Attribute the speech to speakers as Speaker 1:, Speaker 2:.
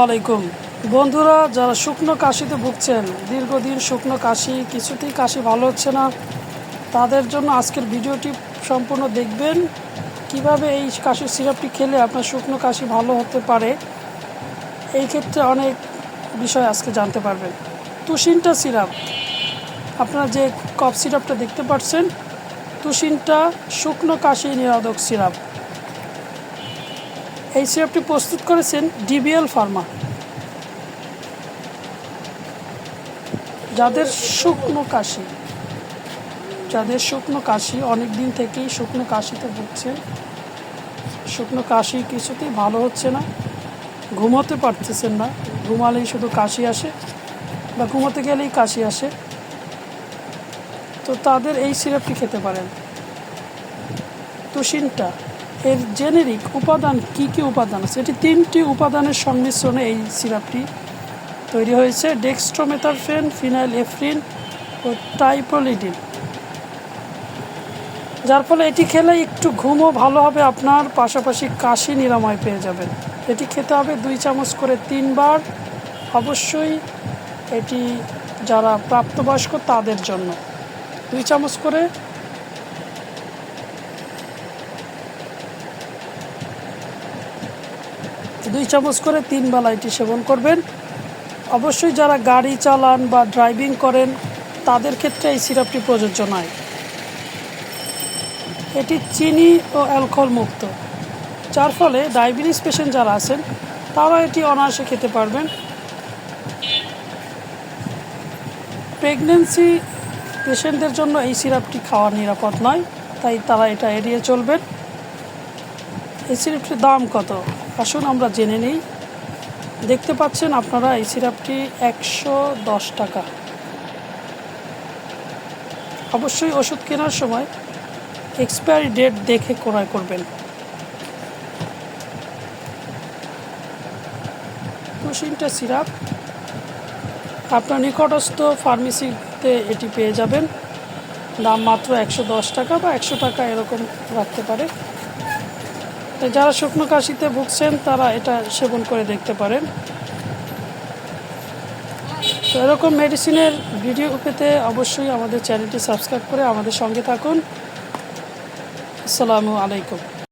Speaker 1: আলাইকুম বন্ধুরা, যারা শুকনো কাশিতে ভুগছেন, দীর্ঘদিন শুকনো কাশি, কিছুতেই কাশি ভালো হচ্ছে না, তাদের জন্য আজকের ভিডিওটি সম্পূর্ণ দেখবেন। কীভাবে এই কাশির সিরাপটি খেলে আপনার শুকনো কাশি ভালো হতে পারে, এই ক্ষেত্রে অনেক বিষয় আজকে জানতে পারবেন। তুষিনটা সিরাপ, আপনারা যে কফ সিরাপটা দেখতে পাচ্ছেন, তুষিনটা শুকনো কাশি নিরোধক সিরাপ। এই সিরাপটি প্রস্তুত করেছেন ডিবিএল ফার্মা। যাদের শুকনো কাশি, যাদের শুকনো কাশি অনেক দিন থেকেই শুকনো কাশিতে ভুগছেন শুকনো কাশি কিছুতেই ভালো হচ্ছে না, ঘুমোতে পারতেছেন না, ঘুমালেই শুধু কাশি আসে বা ঘুমোতে গেলেই কাশি আসে। তো তাদের এই সিরাপটি খেতে পারেন। তুষিনটা এর জেনেরিক উপাদান কি কি উপাদান আছে? এটি তিনটি উপাদানের সংমিশ্রণে এই সিরাপটি তৈরি হয়েছে। ডেক্সট্রোমেথারফেন, ফিনাইল এফ্রিন ও টাইপোলিডিন। যার ফলে এটি খেলে একটু ঘুমও ভালো হবে, আপনার পাশাপাশি কাশি নিরাময় পেয়ে যাবেন। এটি খেতে হবে দুই চামচ করে তিনবার। অবশ্যই এটি যারা প্রাপ্তবয়স্ক তাদের জন্য। দুই চামচ করে দুই চামচ করে তিন বেলা এটি সেবন করবেন। অবশ্যই যারা গাড়ি চালান বা ড্রাইভিং করেন, তাদের ক্ষেত্রে এই সিরাপটি প্রযোজ্য নয়। এটি চিনি ও অ্যালকোহল মুক্ত। যার ফলে ডায়াবেটিস পেশেন্ট যারা আছেন তারা এটি অনায়াসে খেতে পারবেন। প্রেগনেন্সি পেশেন্টদের জন্য এই সিরাপটি খাওয়া নিরাপদ নয়, তাই তারা এটা এড়িয়ে চলবেন। এই সিরাপটির দাম কত? আসুন আমরা জেনে নিই। দেখতে পাচ্ছেন আপনারা এই সিরাপটি একশো দশ টাকা। অবশ্যই ওষুধ কেনার সময় এক্সপায়ারি ডেট দেখে ক্রয় করবেন। তুষিনটা সিরাপ। আপনার নিকটস্থ ফার্মেসিতে এটি পেয়ে যাবেন। দাম মাত্র একশো দশ টাকা বা একশো টাকা এরকম রাখতে পারে। তো যারা শুকনো কাশিতে ভুগছেন, তারা এটা সেবন করে দেখতে পারেন। তো এরকম মেডিসিনের ভিডিও পেতে অবশ্যই আমাদের চ্যানেলটি সাবস্ক্রাইব করে আমাদের সঙ্গে থাকুন। আসসালামু আলাইকুম।